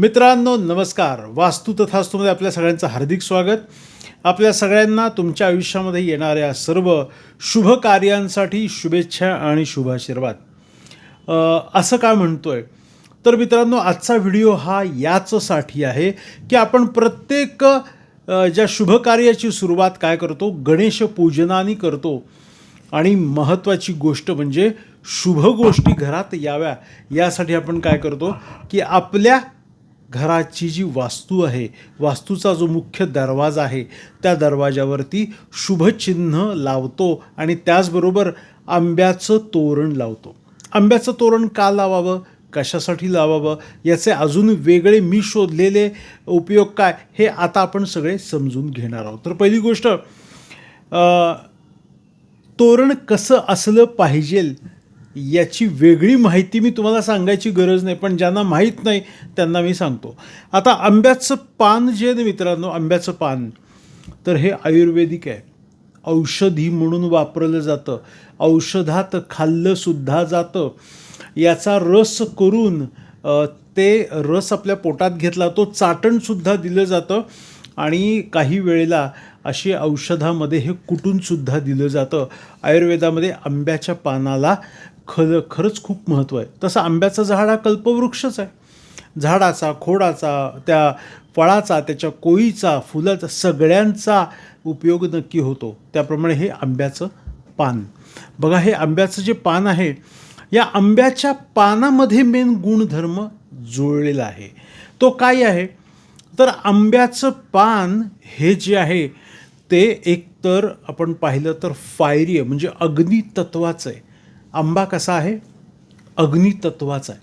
मित्रांनो नमस्कार. वास्तू तथास्तूमध्ये आपल्या सगळ्यांचं हार्दिक स्वागत. आपल्या सगळ्यांना तुमच्या आयुष्यामध्ये येणाऱ्या सर्व शुभ कार्यांसाठी शुभेच्छा आणि शुभाशीर्वाद. असं काय आहे तर मित्रांनो आजचा व्हिडिओ हा याचसाठी आहे की आपण प्रत्येक ज्या शुभकार्याची सुरुवात काय करतो? गणेश पूजनाने करतो. आणि महत्त्वाची गोष्ट म्हणजे शुभ गोष्टी घरात याव्या. यासाठी आपण काय करतो? की आपल्या घराची जी वास्तू आहे वास्तूचा जो मुख्य दरवाजा आहे त्या दरवाजावरती शुभचिन्ह लावतो आणि त्याचबरोबर आंब्याचं तोरण लावतो. आंब्याचं तोरण का लावावं? कशासाठी लावावं? याचे अजून वेगळे मी शोधलेले उपयोग काय? हे आता आपण सगळे समजून घेणार आहोत. तर पहिली गोष्ट तोरण कसं असलं पाहिजे याची वेगळी माहिती मी तुम्हाला सांगायची गरज नाही पण ज्यांना माहीत नाही त्यांना मी सांगतो. आता आंब्याचं पान जे आहे मित्रांनो आंब्याचं पान तर हे आयुर्वेदिक आहे. औषधी म्हणून वापरलं जातं. औषधात खाल्लंसुद्धा जातं. याचा रस करून ते रस आपल्या पोटात घेतला तो चाटणसुद्धा दिलं जातं. आणि काही वेळेला अशी औषधामध्ये हे कुटूनसुद्धा दिलं जातं. आयुर्वेदामध्ये आंब्याच्या पानाला खर खरंच खूप महत्त्व आहे. तसं आंब्याचं झाड हा कल्पवृक्षच आहे. झाडाचा खोडाचा त्या फळाचा त्याच्या कोळीचा फुलाचा सगळ्यांचा उपयोग नक्की होतो. त्याप्रमाणे हे आंब्याचं पान. बघा हे आंब्याचं जे पान आहे या आंब्याच्या पानामध्ये मेन गुणधर्म जुळलेला आहे. तो काय आहे? तर आंब्याचं पान हे जे आहे ते एकतर आपण पाहिलं तर फायरी आहे म्हणजे अग्नितत्वाचं आहे. आंबा कसा आहे? अग्नितत्वाचा आहे.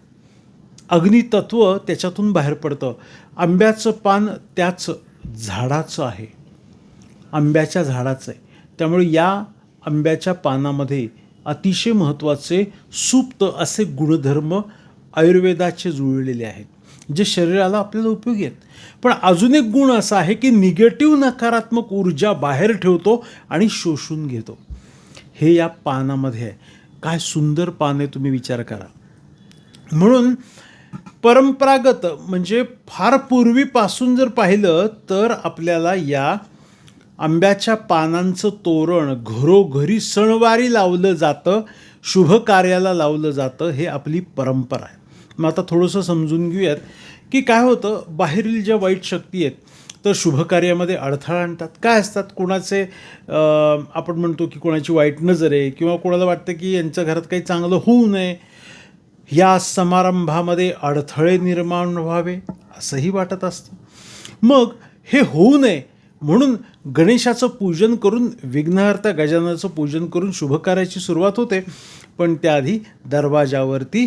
अग्नितत्व त्याच्यातून बाहेर पडतं. आंब्याचं पान त्याच झाडाचं आहे. आंब्याच्या झाडाचं आहे. त्यामुळे या आंब्याच्या पानामध्ये अतिशय महत्त्वाचे सुप्त असे गुणधर्म आयुर्वेदाचे जुळलेले आहेत. जे शरीराला आपल्याला उपयोगी आहेत. पण अजून एक गुण असा आहे की निगेटिव्ह नकारात्मक ऊर्जा बाहेर ठेवतो आणि शोषून घेतो. हे या पानामध्ये आहे. काय सुंदर पान आहे तुम्ही विचार करा. म्हणून परंपरागत म्हणजे फार पूर्वीपासून जर पाहिलं तर आपल्याला या आंब्याच्या पानांचं तोरण घरोघरी सणवारी लावलं जातं शुभ कार्याला लावलं जातं हे आपली परंपरा आहे. मग आता थोडंसं समजून घेऊयात की काय होतं बाहेरील ज्या वाईट शक्ती आहेत तर शुभकार्यामध्ये अडथळा आणतात. काय असतात? कोणाचे आपण म्हणतो की कोणाची वाईट नजर आहे किंवा कोणाला वाटतं की यांच्या घरात काही चांगलं होऊ नये या समारंभामध्ये अडथळे निर्माण व्हावे असंही वाटत असतं. मग हे होऊ नये म्हणून गणेशाचं पूजन करून विघ्नहर्ता गजाननाचं पूजन करून शुभकार्याची सुरुवात होते. पण त्याआधी दरवाजावरती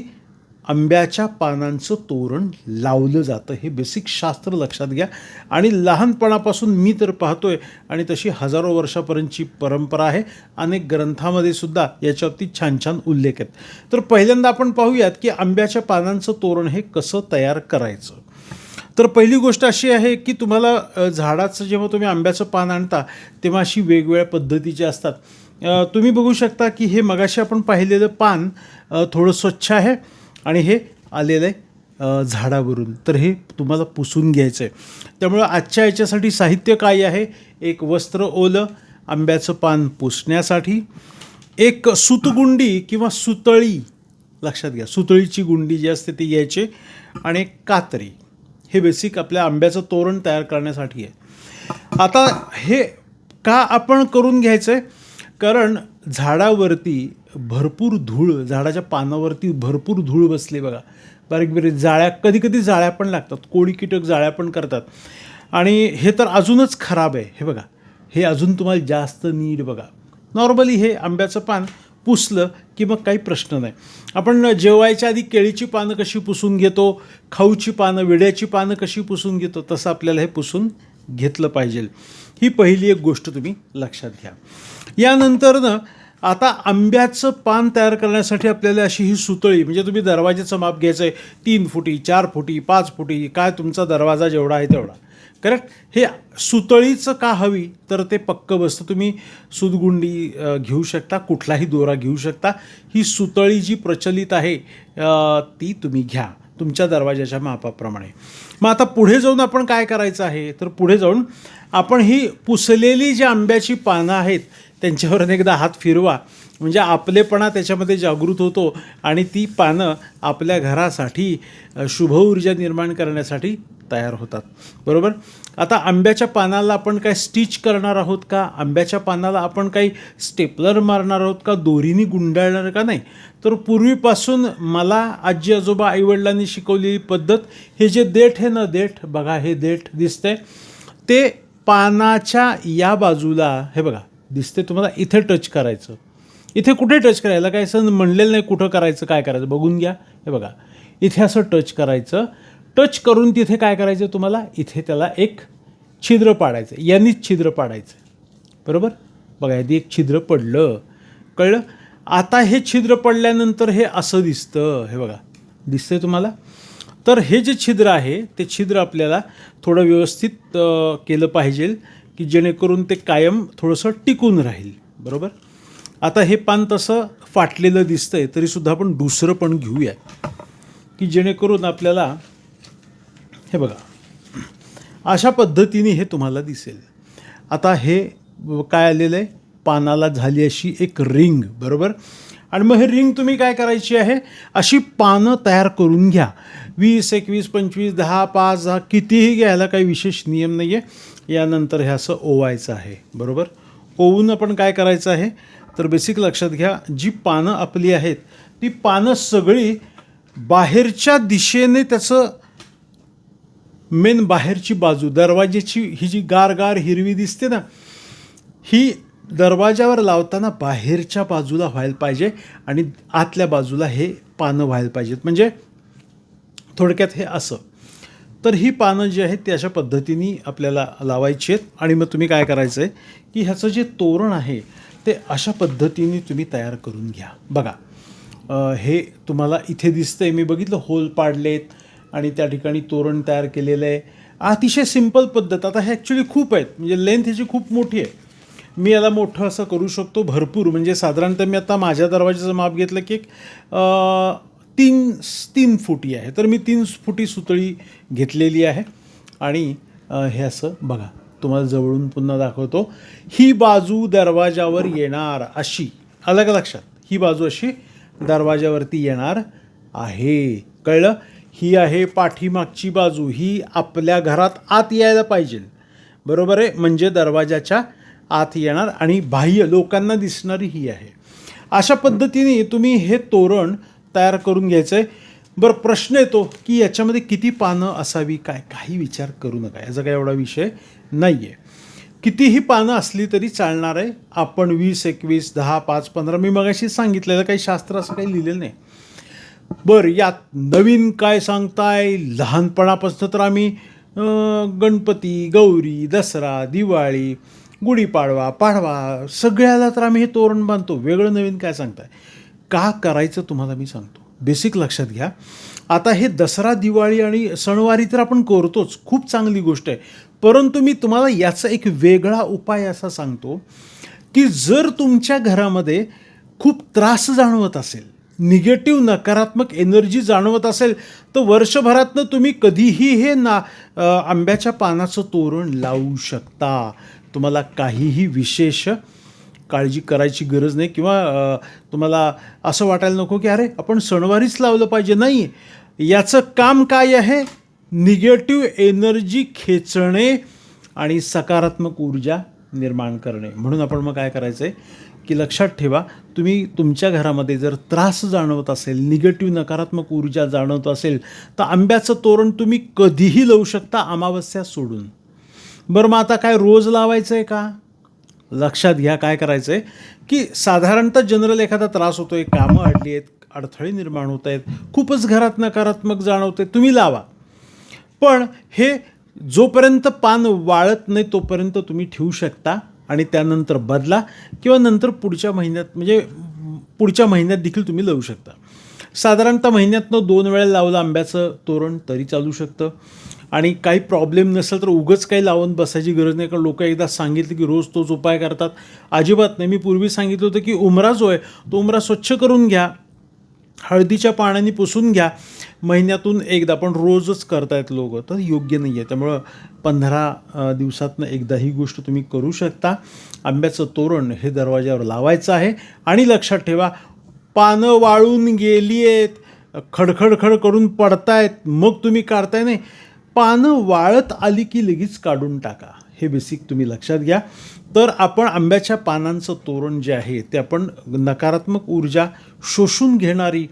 आंब्याच्या पानांचं तोरण लावलं जातं. हे बेसिक शास्त्र लक्षात घ्या. आणि लहानपणापासून मी तर पाहतोय आणि तशी हजारो वर्षापर्यंतची परंपरा आहे. अनेक ग्रंथामध्ये सुद्धा याच्यावरती छान छान उल्लेख आहेत. तर पहिल्यांदा आपण पाहूयात की आंब्याच्या पानांचं तोरण हे कसं तयार करायचं. तर पहिली गोष्ट अशी आहे की तुम्हाला झाडाचं जेव्हा तुम्ही आंब्याचं पान आणता तेव्हा अशी वेगवेगळ्या पद्धतीची असतात. तुम्ही बघू शकता की हे मगाशी आपण पाहिलेलं पान थोडं स्वच्छ आहे. आणि हे आलेलं आहे झाडावरून. तर हे तुम्हाला पुसून घ्यायचं आहे. त्यामुळं आजच्या याच्यासाठी साहित्य काय आहे? एक वस्त्र ओलं आंब्याचं पान पुसण्यासाठी. एक सुतगुंडी किंवा सुतळी लक्षात घ्या सुतळीची गुंडी जी असते ती घ्यायची. आणि एक कात्री. हे बेसिक आपल्या आंब्याचं तोरण तयार करण्यासाठी आहे. आता हे का आपण करून घ्यायचं आहे कारण झाडावरती भरपूर धूळ झाडाच्या पानावरती भरपूर धूळ बसली बघा. बारीक बारीक जाळ्या कधी कधी जाळ्या पण लागतात. कोळी कीटक जाळ्या पण करतात. आणि हे तर अजूनच खराब आहे. हे बघा. हे अजून तुम्हाला जास्त नीड बघा. नॉर्मली हे आंब्याचं पान पुसलं की मग काही प्रश्न नाही. आपण जेवायच्या आधी केळीची पानं कशी पुसून घेतो? खाऊची पानं विड्याची पानं कशी पुसून घेतो? तसं आपल्याला हे पुसून घेतलं पाहिजे. ही पहिली एक गोष्ट तुम्ही लक्षात घ्या. यानंतरनं आता आंब्याचं पान तयार करण्यासाठी आपल्याला अशी ही सुतळी म्हणजे तुम्ही दरवाजेचं माप घ्यायचं आहे तीन फुटी चार फुटी पाच फुटी काय तुमचा दरवाजा जेवढा आहे तेवढा. करेक्ट हे सुतळीचं का हवी? तर ते पक्कं बसतं. तुम्ही सुतगुंडी घेऊ शकता कुठलाही दोरा घेऊ शकता. ही सुतळी जी प्रचलित आहे ती तुम्ही घ्या. तुमच्या दरवाजाच्या मापाप्रमाणे. मग आता पुढे जाऊन आपण काय करायचं आहे? तर पुढे जाऊन आपण ही पुसलेली जी आंब्याची पानं आहेत त्यांच्यावर अनेकदा हात फिरवा. म्हणजे आपलेपणा त्याच्यामध्ये जागृत होतो आणि ती पानं आपल्या घरासाठी शुभ ऊर्जा निर्माण करण्यासाठी तयार होतात. बरोबर? आता आंब्याच्या पानाला आपण काय स्टिच करणार आहोत का? आंब्याच्या पानाला आपण काही स्टेपलर मारणार आहोत का? दोरीनी गुंडाळणार का? नाही. तर पूर्वीपासून मला आजी आजोबा आईवडिलांनी शिकवलेली पद्धत हे जे देठ आहे ना देठ बघा हे देठ दिसतंय ते पानाच्या या बाजूला हे बघा दिसते तुम्हाला इथे टच करायचं. इथे कुठे टच करायला काय असं म्हणलेलं नाही कुठं करायचं काय करायचं? बघून घ्या. हे बघा इथे असं टच करायचं. टच करून तिथे काय करायचं तुम्हाला? इथे त्याला एक छिद्र पाडायचं. यांनीच छिद्र पाडायचं. बरोबर? बघा आधी एक छिद्र पडलं. कळलं? आता हे छिद्र पडल्यानंतर हे असं दिसतं. हे बघा दिसतंय तुम्हाला? तर हे जे छिद्र आहे ते छिद्र आपल्याला थोडं व्यवस्थित केलं पाहिजे की जेणेकरून ते कायम थोडंसं टिकून राहील. बरोबर? आता हे पान तसं फाटलेलं दिसतंय तरीसुद्धा आपण दुसरं पण घेऊया. की जेणेकरून आपल्याला हे बघा अशा पद्धतीने हे तुम्हाला दिसेल. आता हे काय आलेलं आहे? पानाला झाली अशी एक रिंग बरोबर? आणि मग हे रिंग तुम्ही काय करायची आहे? अशी पानं तयार करून घ्या. वीस एकवीस पंचवीस दहा पाच दहा कितीही घ्यायला काही विशेष नियम नाही आहे यानंतर हे असं ओवायचं आहे बरोबर? ओवून आपण काय करायचं आहे? तर बेसिक लक्षात घ्या जी पानं आपली आहेत ती पानं सगळी बाहेरच्या दिशेने त्याचं मेन बाहेरची बाजू दरवाजेची ही जी गार गार हिरवी दिसते ना ही दरवाजावर लावताना बाहेरच्या बाजूला व्हायला पाहिजे आणि आतल्या बाजूला हे पानं व्हायला पाहिजेत. म्हणजे थोडक्यात हे असं. तर ही पानं जी आहेत ती अशा पद्धतीने आपल्याला लावायची आहेत. आणि मग तुम्ही काय करायचं आहे की ह्याचं जे तोरण आहे ते अशा पद्धतीने तुम्ही तयार करून घ्या. बघा हे तुम्हाला इथे दिसतंय. मी बघितलं होल पाडलेत आणि त्या ठिकाणी तोरण तयार केलेलं आहे. अतिशय सिंपल पद्धत. आता हे ॲक्च्युली खूप आहेत. म्हणजे लेंथ ह्याची खूप मोठी आहे. मी याला मोठं असं करू शकतो भरपूर. म्हणजे साधारणतः मी आता माझ्या दरवाजाचं माप घेतलं की एक तीन तीन फुटी आहे. तर मी तीन फुटी सुतळी घेतलेली आहे. आणि हे असं बघा तुम्हाला जवळून पुन्हा दाखवतो. ही बाजू दरवाजावर येणार अशी अलग लक्षात? ही बाजू अशी दरवाजावरती येणार आहे. कळलं? ही आहे पाठीमागची बाजू. ही आपल्या घरात आत यायला पाहिजे. बरोबर आहे? म्हणजे दरवाजाच्या आत येणार आणि बाह्य लोकांना दिसणारी ही आहे. अशा पद्धतीने तुम्ही हे तोरण तयार करून घ्यायचं आहे बरं प्रश्न येतो की याच्यामध्ये किती पानं असावी काय काही विचार करू नका. याचा काय एवढा विषय नाही आहे कितीही पानं असली तरी चालणार आहे. आपण वीस एकवीस दहा पाच पंधरा मी मगाशी सांगितलेलं काही शास्त्र असं काही लिहिलेलं नाही. बरं यात नवीन काय सांगताय? लहानपणापासून तर आम्ही गणपती गौरी दसरा दिवाळी गुढीपाडवा पाडवा सगळ्याला तर आम्ही हे तोरण बांधतो. वेगळं नवीन काय सांगताय? का करायचं तुम्हाला मी सांगतो. बेसिक लक्षात घ्या. आता हे दसरा दिवाळी आणि सणवारी तर आपण करतोच. खूप चांगली गोष्ट आहे. परंतु मी तुम्हाला याचा एक वेगळा उपाय असा सांगतो की जर तुमच्या घरामध्ये खूप त्रास जाणवत असेल निगेटिव्ह नकारात्मक एनर्जी जाणवत असेल तर वर्षभरातनं तुम्ही कधीही हे ना आंब्याच्या पानाचं तोरण लावू शकता. तुम्हाला काहीही विशेष काळजी करायची गरज नाही किंवा तुम्हाला असं वाटायला नको की अरे आपण सणवारीच लावलं पाहिजे. नाही. याचं काम काय आहे? निगेटिव्ह एनर्जी खेचणे आणि सकारात्मक ऊर्जा निर्माण करणे. म्हणून आपण मग काय करायचं आहे की लक्षात ठेवा तुम्ही तुमच्या घरामध्ये जर त्रास जाणवत असेल निगेटिव्ह नकारात्मक ऊर्जा जाणवत असेल तर आंब्याचं तोरण तुम्ही कधीही लावू शकता अमावस्या सोडून. बरं मग आता काय रोज लावायचं आहे का? लक्षात घ्या काय करायचं आहे की साधारणतः जनरल एखादा त्रास होतो आहे कामं अडली आहेत अडथळे निर्माण होत आहेत खूपच घरात नकारात्मक जाणवते तुम्ही लावा. पण हे जोपर्यंत पान वाळत नाही तोपर्यंत तुम्ही ठेवू शकता आणि त्यानंतर बदला किंवा नंतर पुढच्या महिन्यात म्हणजे पुढच्या महिन्यात देखील तुम्ही लावू शकता. साधारणतः महिन्यातनं दोन वेळा लावलं आंब्याचं तोरण तरी चालू शकतं. आणि काही प्रॉब्लेम नसेल तर उगंच काही लावून बसायची गरज नाही. कारण लोक एकदा सांगितलं की रोज तोच उपाय करतात. अजिबात नाही. मी पूर्वी सांगितलं होतं की उमरा जो आहे तो उमरा स्वच्छ करून घ्या. हळदीच्या पाण्याने पुसून घ्या. महिन्यातून एकदा. पण रोजच करतायत लोक. तर योग्य नाही आहे त्यामुळं पंधरा दिवसातनं एकदा ही गोष्ट तुम्ही करू शकता. आंब्याचं तोरण हे दरवाज्यावर लावायचं आहे. आणि लक्षात ठेवा पानं वाळून गेली आहेत खडखडखड करून पडतायत. मग तुम्ही काढताय नाही. पानं वाळत आली की लगेच काढून टाका. हे बेसिक तुम्ही लक्षात घ्या. तर आपण आंब्याच्या पानांचं तोरण जे आहे ते आपण नकारात्मक ऊर्जा शोषून घेणारी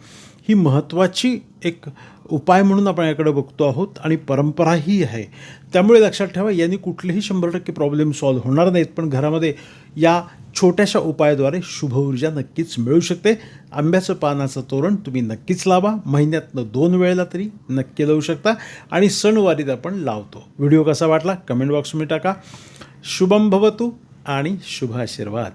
ही महत्त्वाची एक उपाय म्हणून आपण याकडे बघतो आहोत आणि परंपराही आहे. त्यामुळे लक्षात ठेवा यांनी कुठलेही शंभर टक्के प्रॉब्लेम सॉल्व्ह होणार नाहीत पण घरामध्ये या छोट्याशा उपायाद्वारे शुभ ऊर्जा नक्कीच मिळू शकते. आंब्याचं पानाचं तोरण तुम्ही नक्कीच लावा. महिन्यातनं दोन वेळेला तरी नक्की लावू शकता. आणि सणवारीत आपण लावतो. व्हिडिओ कसा वाटला? कमेंट बॉक्समध्ये टाका. शुभम भवतु आणि शुभ आशीर्वाद.